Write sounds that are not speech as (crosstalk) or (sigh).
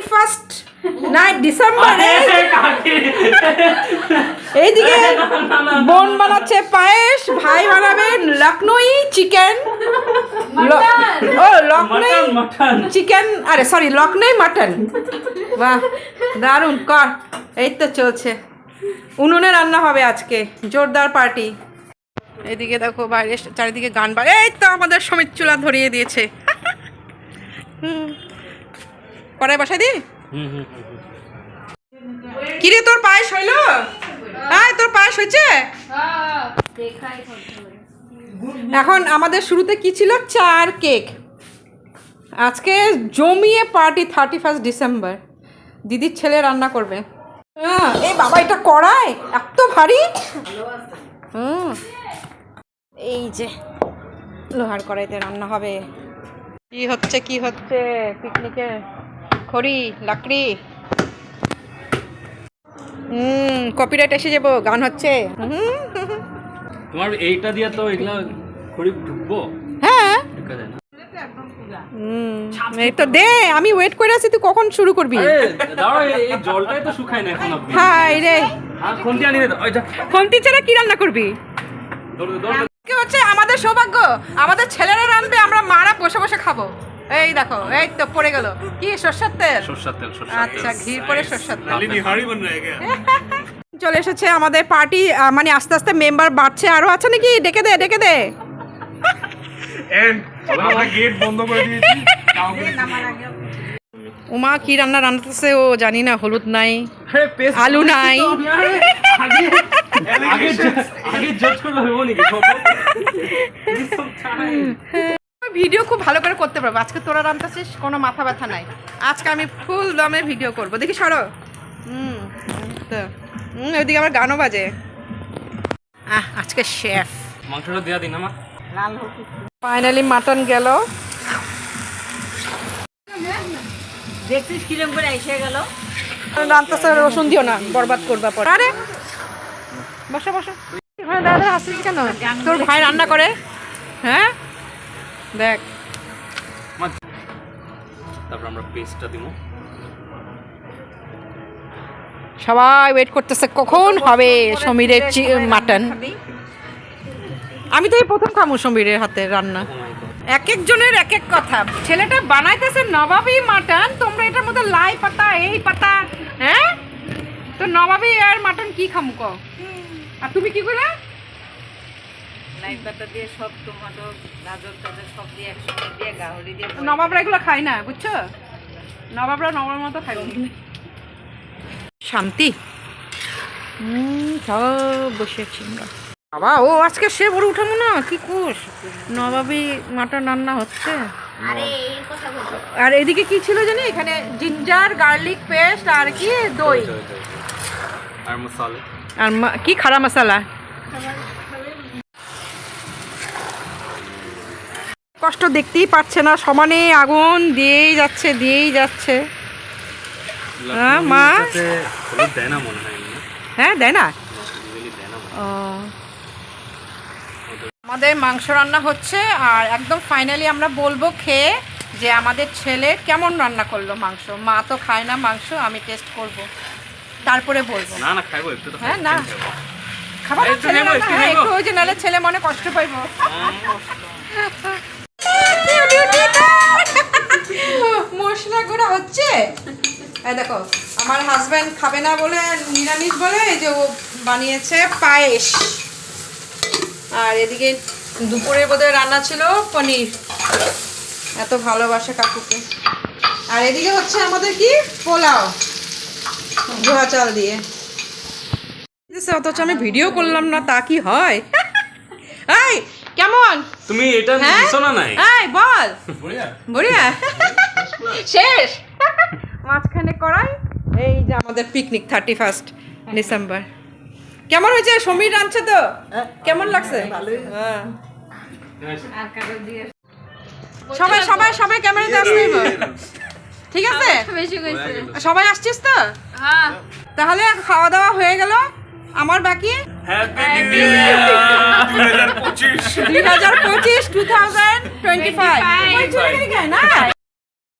Thirty first night December এইদিকে বোন বানাচ্ছে পায়েস ভাই বানাবেন লখনই চিকেন। ও মটন চিকেন আরে সরি লখনই মাটন। বাহ দারুণ কর এই তো চলছে। উনুনে রান্না হবে আজকে জোরদার পার্টি। এদিকে দেখো বাইরে চারিদিকে গান বার এই তো আমাদের সমিত চুলা ধরিয়ে দিয়েছে। হুম। কড়াই বসাই দি। কিরে তোর পায়েস হইল? হ্যাঁ তোর পায়েস হয়েছে? এখন আমাদের শুরুতে কি ছিল? চার কেক। আজকে জমিয়ে পার্টি থার্টি ফার্স্ট ডিসেম্বর। দিদির ছেলে রান্না করবে। হ্যাঁ এই বাবা এটা কড়াই? এত ভারী? হুম। এই যে লোহার কড়াইতে রান্না হবে। কি হচ্ছে কি হচ্ছে? পিকনিকে খড়ি লাকড়ি। হুম কপিরাইট এসে যাব গান হচ্ছে। তোমার এইটা দিয়ে তো এগুলা খড়ি ঢুকবো? হ্যাঁ। এই তো দে আমি ওয়েট করে আছি তুই কখন শুরু করবি? এই- এই জলটাই তো শুকায় না এখন অব্দি। হাই রে। আর খুন্তি আনি ছাড়া কি রান্না করবি। কি হচ্ছে আমাদের সৌভাগ্য আমাদের ছেলেরা রাঁধবে আমরা মারা বসে বসে খাব। এই দেখো এই তো পড়ে গেল। কি সর্ষের তেল? সরষার তেল সরষার আচ্ছা ঘির পরে সর্ষের তেল। চলে এসেছে আমাদের পার্টি মানে আস্তে আস্তে মেম্বার বাড়ছে। আরও আছে নাকি? ডেকে দে ডেকে দে। গেট বন্ধ করে দিয়েছি। উমা কি রান্না রান্নাতেছে ও জানি না হলুদ নাই আরে আলু নাই। আগে আগে আগে করলে হইব নাকি (laughs) ভিডিও খুব ভালো করে করতে পারব। আজকে তোরা রান্তাছিস কোনো মাথা ব্যথা নাই। আজকে আমি ফুল দমে ভিডিও করব। দেখি সরো। হুম তো হুম ওইদিকে আমার গানও বাজে। আহ আজকে শেফ মাংসটা দেয়া দিন আমার। ফাইনালি মাটন গেল। দেখছিস কিরম করে এসে গেল? রসুন দিও না বরবাদ করবা পর। আরে! বসো বসো। এখানে দাদা আসছিস কেন? তোর ভাই রান্না করে। হ্যাঁ? দেখ। তারপর আমরা পেস্টটা দিব। সবাই ওয়েট করতেছে কখন হবে সমীরের মাটন আমি তো এই প্রথম খামু সমীরের হাতে রান্না। গড এক একজনের এক এক কথা। ছেলেটা বানাইতেছে নবাবী মাটন তোমরা এটার মধ্যে লাই পাতা এই পাতা হ্যাঁ? তো নবাবী আর মাটন কি খামু ক আর তুমি কি করলে? লাই পাতা দিয়ে সব টমেটো গাজর টাজর সব দিয়ে একসঙ্গে দিয়ে গাহরি দিয়ে নবাবরা এগুলো খায় না বুঝছ? নবাবরা নবাবের মতো খায় শান্তি। হুম সব বসে আছি আমরা। বাবা ও আজকে সে বড় উঠাবো না কি কোষ? নবাবী মাটন রান্না হচ্ছে। আর এদিকে কি ছিল জানি? এখানে জিঞ্জার গার্লিক পেস্ট আর কি? দই। আর মশালা। আর মা- কি খারা মশলা। কষ্ট দেখতেই পাচ্ছে না সমানে আগুন দিয়েই যাচ্ছে দিয়েই যাচ্ছে। হ্যাঁ, মা? হয় হ্যাঁ দেয় না হয়। ও। আমাদের মাংস রান্না হচ্ছে আর একদম ফাইনালি আমরা বলব খেয়ে যে আমাদের ছেলে কেমন রান্না করল মাংস। মা তো খায় না মাংস আমি টেস্ট করব। তারপরে বলব। না না খাইবো একটু হ্যাঁ, না। খাবার ছেলে রান্না, একটু হ্যাঁ, একটু ওই যে নাহলে ছেলে মনে কষ্ট পাইবো। হচ্ছে? এই দেখো আমার হাজব্যান্ড খাবে না বলে নিরামিষ বলে এই যে ও বানিয়েছে পায়েস। আর এদিকে দুপুরের বোধহয় রান্না ছিল পনির। এত ভালোবাসে কাকুকে। আর এদিকে হচ্ছে আমাদের কি? পোলাও। ধোয়া চাল দিয়ে। অথচ আমি ভিডিও করলাম না তা কি হয়? (laughs) এই কেমন? তুমি এটা হ্যাঁ? দিছো না নাই? এই বল। বড়িয়া? (laughs) শেষ। মাঝখানে করাই। এই যে আমাদের পিকনিক থার্টি ফার্স্ট ডিসেম্বর কেমন হয়েছে সমীর রাঁধছে তো? কেমন লাগছে? হ্যাঁ। সবাই সবাই সবাই ক্যামেরাতে আসতে ঠিক আছে? বেশি সবাই আসছিস তো? তাহলে খাওয়া দাওয়া হয়ে গেল। আমার বাকি? হ্যাপি নিউ ইয়ার পঁচিশ। দুই হাজার পঁচিশ টু থাউজেন্ড টোয়েন্টি ফাইভ না?